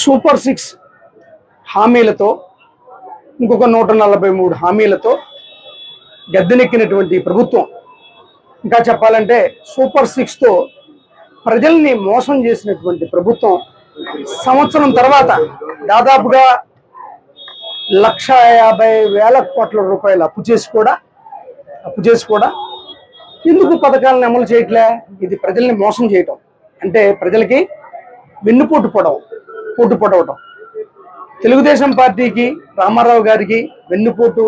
Super six హామీలతో ఇంకొక నూట నలభై మూడు హామీలతో గద్దెనెక్కినటువంటి ప్రభుత్వం. ఇంకా చెప్పాలంటే సూపర్ సిక్స్తో ప్రజల్ని మోసం చేసినటువంటి ప్రభుత్వం సంవత్సరం తర్వాత దాదాపుగా లక్ష యాభై వేల కోట్ల రూపాయలు అప్పు చేసి కూడా అప్పు చేసి కూడా ఎందుకు పథకాలను అమలు చేయట్లే? ఇది ప్రజల్ని మోసం చేయటం. అంటే ప్రజలకి వెన్నుపోటు పడవు. పోటు పొడవటం తెలుగుదేశం పార్టీకి రామారావు గారికి వెన్నుపోటు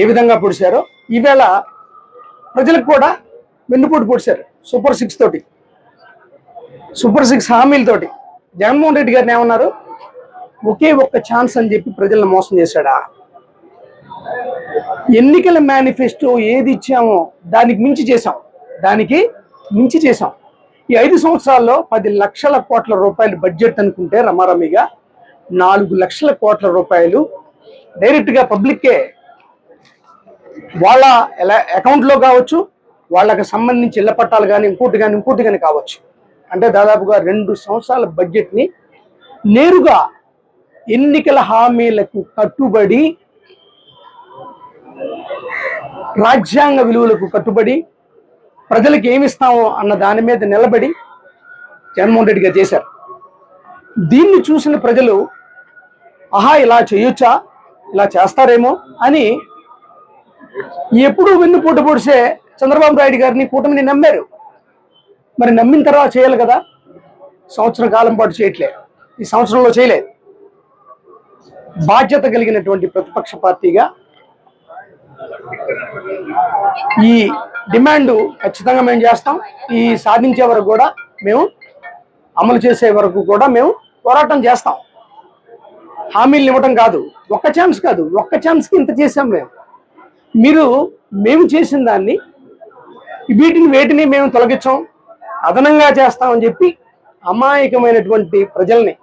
ఏ విధంగా పొడిచారో ఈవేళ ప్రజలకు కూడా వెన్నుపోటు పొడిచారు సూపర్ సిక్స్ తోటి. సూపర్ సిక్స్ హామీలతోటి జగన్మోహన్ రెడ్డి గారిని ఏమన్నారు? ఒకే ఒక్క ఛాన్స్ అని చెప్పి ప్రజలను మోసం చేశాడా? ఎన్నికల మేనిఫెస్టో ఏది ఇచ్చామో దానికి మించి చేశాం. దానికి మించి చేశాం. ఈ ఐదు సంవత్సరాల్లో పది లక్షల కోట్ల రూపాయలు బడ్జెట్ అనుకుంటే రమారమిగా నాలుగు లక్షల కోట్ల రూపాయలు డైరెక్ట్గా పబ్లిక్కే వాళ్ళ అకౌంట్లో కావచ్చు వాళ్ళకి సంబంధించి ఇళ్ళ పట్టాలు కానీ ఇంకోటి కానీ ఇంకోటి కానీ కావచ్చు. అంటే దాదాపుగా రెండు సంవత్సరాల బడ్జెట్ని నేరుగా ఎన్నికల హామీలకు కట్టుబడి రాజ్యాంగ విలువలకు కట్టుబడి ప్రజలకు ఏమి ఇస్తామో అన్న దాని మీద నిలబడి జగన్మోహన్ రెడ్డి గారు చేశారు. దీన్ని చూసిన ప్రజలు ఆహా ఇలా చేయొచ్చా? ఇలా చేస్తారేమో? అని ఎప్పుడూ వెన్నుపూట పొడిసే చంద్రబాబు నాయుడు గారిని కూటమిని నమ్మారు. మరి నమ్మిన తర్వాత చేయాలి కదా? సంవత్సరం కాలం పాటు చేయట్లే. ఈ సంవత్సరంలో చేయలేదు. బాధ్యత కలిగినటువంటి ప్రతిపక్ష పార్టీగా ఈ డిమాండ్ ఖచ్చితంగా మేము చేస్తాం. ఈ సాధించే వరకు కూడా మేము అమలు చేసే వరకు కూడా మేము పోరాటం చేస్తాం. హామీలు ఇవ్వటం కాదు. ఒక్క ఛాన్స్ కాదు. ఒక్క ఛాన్స్కి ఇంత చేసాం మేము. మీరు మేము చేసిన దాన్ని వీటిని వేటిని మేము తొలగించాం. అదనంగా చేస్తామని చెప్పి అమాయకమైనటువంటి ప్రజల్ని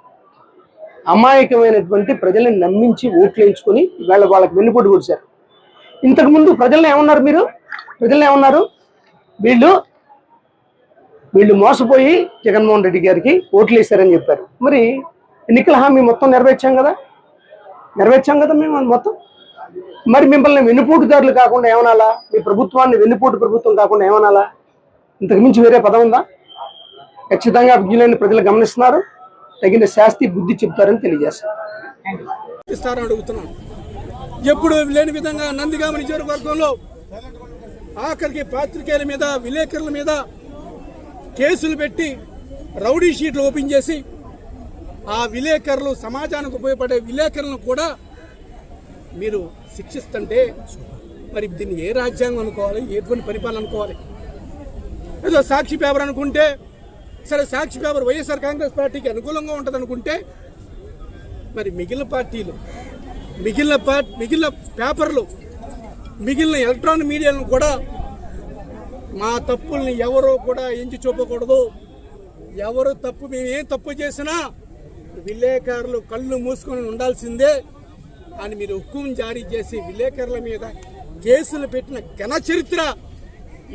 అమాయకమైనటువంటి ప్రజల్ని నమ్మించి ఓట్లు వేయించుకొని వాళ్ళ వాళ్ళకి వెన్నుపోటు పొడిచారు ఇంతకుముందు ప్రజల్ని ఏమన్నారు మీరు? ప్రజలు ఏమన్నారు? వీళ్ళు వీళ్ళు మోసపోయి జగన్మోహన్ రెడ్డి గారికి ఓట్లు వేశారని చెప్పారు. మరి ఎన్నికల హామీ మొత్తం నెరవేర్చాం కదా? నెరవేర్చాం కదా మేము మొత్తం? మరి మిమ్మల్ని వెన్నుపోటుదారులు కాకుండా ఏమనాలా? మీ ప్రభుత్వాన్ని వెన్నుపోటు ప్రభుత్వం కాకుండా ఏమనాలా? ఇంతకు మించి వేరే పదం ఉందా? ఖచ్చితంగా విజ్ఞులైన ప్రజలు గమనిస్తున్నారు. తగిన శాస్తి బుద్ధి చెప్తారని తెలియజేస్తారు ఎప్పుడు లేని విధంగా నందిగామ నియోజకవర్గంలో ఆఖరికి పాత్రికేయుల మీద విలేకరుల మీద కేసులు పెట్టి రౌడీ షీట్లు ఓపెన్ చేసి ఆ విలేకరులు సమాజానికి ఉపయోగపడే విలేకరులను కూడా మీరు శిక్షిస్తుంటే మరి దీన్ని ఏ రాజ్యాంగం అనుకోవాలి ఎటువంటి పరిపాలన అనుకోవాలి? ఏదో సాక్షి పేపర్ అనుకుంటే సరే సాక్షి పేపర్ వైఎస్ఆర్ కాంగ్రెస్ పార్టీకి అనుకూలంగా ఉంటుంది అనుకుంటే మరి మిగిలిన పార్టీలు మిగిలిన పార్టీ మిగిలిన పేపర్లు మిగిలిన ఎలక్ట్రానిక్ మీడియాలను కూడా మా తప్పుల్ని ఎవరో కూడా ఎంచి చూపకూడదు. ఎవరు తప్పు మేమేం తప్పు చేసినా విలేకరులు కళ్ళు మూసుకొని ఉండాల్సిందే అని మీరు హుకుం జారీ చేసి విలేకరుల మీద కేసులు పెట్టిన ఘన చరిత్ర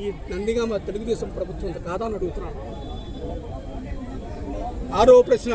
ఈ నందిగామ తెలుగుదేశం ప్రభుత్వం కాదని అడుగుతున్నాను. ఆరో ప్రశ్న